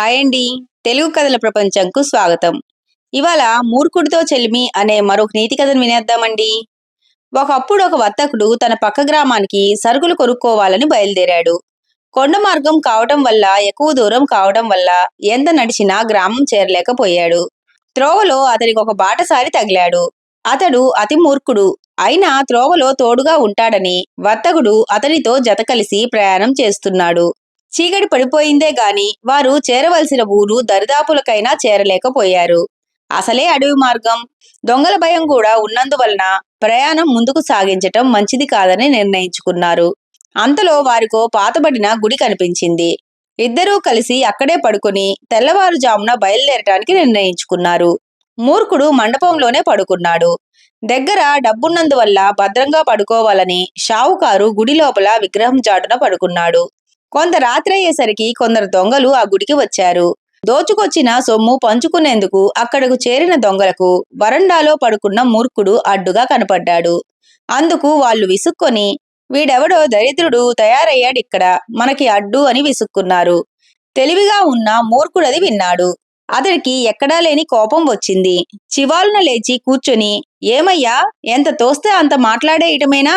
Hi అండి. తెలుగు కథల ప్రపంచంకు స్వాగతం. ఇవాళ మూర్ఖుడితో చెలిమి అనే మరొక నీతి కథను వినేద్దామండి. ఒకప్పుడు ఒక వర్తకుడు తన పక్క గ్రామానికి సరుకులు కొనుక్కోవాలని బయలుదేరాడు. కొండ మార్గం కావటం వల్ల ఎక్కువ దూరం కావడం వల్ల ఎంత నడిచినా గ్రామం చేరలేకపోయాడు. త్రోవలో అతనికి ఒక బాటసారి తగిలాడు. అతడు అతి మూర్ఖుడు. అయినా త్రోవలో తోడుగా ఉంటాడని వర్తకుడు అతనితో జత కలిసి ప్రయాణం చేస్తున్నాడు. చీకటి పడిపోయిందే గాని వారు చేరవలసిన ఊరు దరిదాపులకైనా చేరలేకపోయారు. అసలే అడవి మార్గం. దొంగల భయం కూడా ఉన్నందువలన ప్రయాణం ముందుకు సాగించటం మంచిది కాదని నిర్ణయించుకున్నారు. అంతలో వారికో పాతబడిన గుడి కనిపించింది. ఇద్దరూ కలిసి అక్కడే పడుకుని తెల్లవారుజామున బయలుదేరటానికి నిర్ణయించుకున్నారు. మూర్ఖుడు మండపంలోనే పడుకున్నాడు. దగ్గర డబ్బున్నందువల్ల భద్రంగా పడుకోవాలని షావుకారు గుడి లోపల విగ్రహం చాటున పడుకున్నాడు. కొంత రాత్రి అయ్యేసరికి కొందరు దొంగలు ఆ గుడికి వచ్చారు. దోచుకొచ్చిన సొమ్ము పంచుకునేందుకు అక్కడకు చేరిన దొంగలకు వరండాలో పడుకున్న మూర్ఖుడు అడ్డుగా కనపడ్డాడు. అందుకు వాళ్ళు విసుక్కొని వీడెవడో దరిద్రుడు తయారయ్యాడిక్కడ మనకి అడ్డు అని విసుక్కున్నారు. తెలివిగా ఉన్న మూర్ఖుడది విన్నాడు. అతడికి ఎక్కడా లేని కోపం వచ్చింది. చివాలున లేచి కూర్చొని ఏమయ్యా ఎంత తోస్తే అంత మాట్లాడేయటమేనా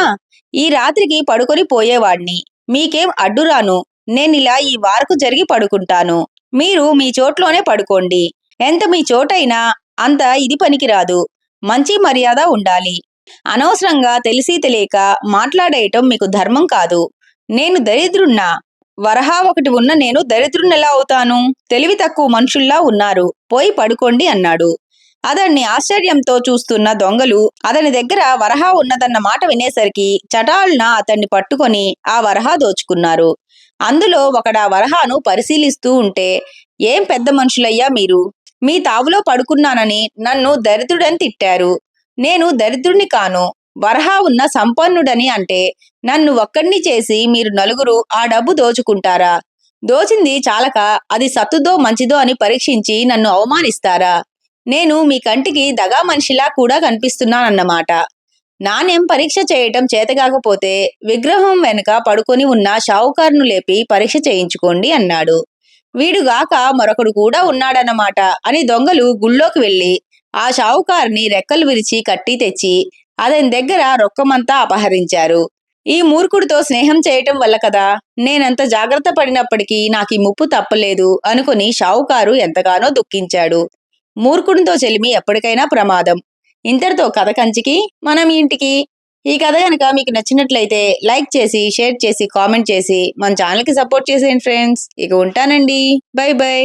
ఈ రాత్రికి పడుకొని పోయేవాడిని. మీకేం అడ్డురాను నేనిలా ఈ వారకు జరిగి పడుకుంటాను. మీరు మీ చోట్లోనే పడుకోండి. ఎంత మీ చోటైనా అంత ఇది పనికిరాదు. మంచి మర్యాద ఉండాలి. అనవసరంగా తెలిసి తెలియక మాట్లాడేయటం మీకు ధర్మం కాదు. నేను దరిద్రున్నా వరహా ఒకటి ఉన్న నేను దరిద్రున్నెలా అవుతాను? తెలివి తక్కువ మనుషుల్లా ఉన్నారు. పోయి పడుకోండి అన్నాడు. అతన్ని ఆశ్చర్యంతో చూస్తున్న దొంగలు అతని దగ్గర వరహా ఉన్నదన్న మాట వినేసరికి చటాలున అతన్ని పట్టుకొని ఆ వరహా దోచుకున్నారు. అందులో ఒకడా వరహాను పరిశీలిస్తూ ఉంటే ఏం పెద్ద మనుషులయ్యా మీరు? మీ తావులో పడుకున్నానని నన్ను దరిద్రుడని తిట్టారు. నేను దరిద్రుణ్ణి కాను. వరహా ఉన్న సంపన్నుడని అంటే నన్ను ఒక్కడిని చేసి మీరు నలుగురు ఆ డబ్బు దోచుకుంటారా? దోచింది చాలక అది సత్తుదో మంచిదో అని పరీక్షించి నన్ను అవమానిస్తారా? నేను మీ కంటికి దగా మనిషిలా కూడా కనిపిస్తున్నానన్నమాట. నాణ్యం పరీక్ష చేయటం చేతగాకపోతే విగ్రహం వెనుక పడుకొని ఉన్న షావుకారును లేపి పరీక్ష చేయించుకోండి అన్నాడు. వీడుగాక మరొకడు కూడా ఉన్నాడన్నమాట అని దొంగలు గుళ్ళోకి వెళ్ళి ఆ షావుకారుని రెక్కలు విరిచి కట్టి తెచ్చి అతని దగ్గర రొక్కమంతా అపహరించారు. ఈ మూర్ఖుడితో స్నేహం చేయటం వల్ల కదా నేనంత జాగ్రత్త పడినప్పటికీ నాకు ఈ ముప్పు తప్పలేదు అనుకుని షావుకారు ఎంతగానో దుఃఖించాడు. మూర్ఖుడితో చెలిమి ఎప్పటికైనా ప్రమాదం. ఇంతటితో కథ కంచికి మనం ఇంటికి. ఈ కథ కనుక మీకు నచ్చినట్లయితే లైక్ చేసి షేర్ చేసి కామెంట్ చేసి మన ఛానల్కి సపోర్ట్ చేసేయండి ఫ్రెండ్స్. ఇక ఉంటానండి. Bye bye.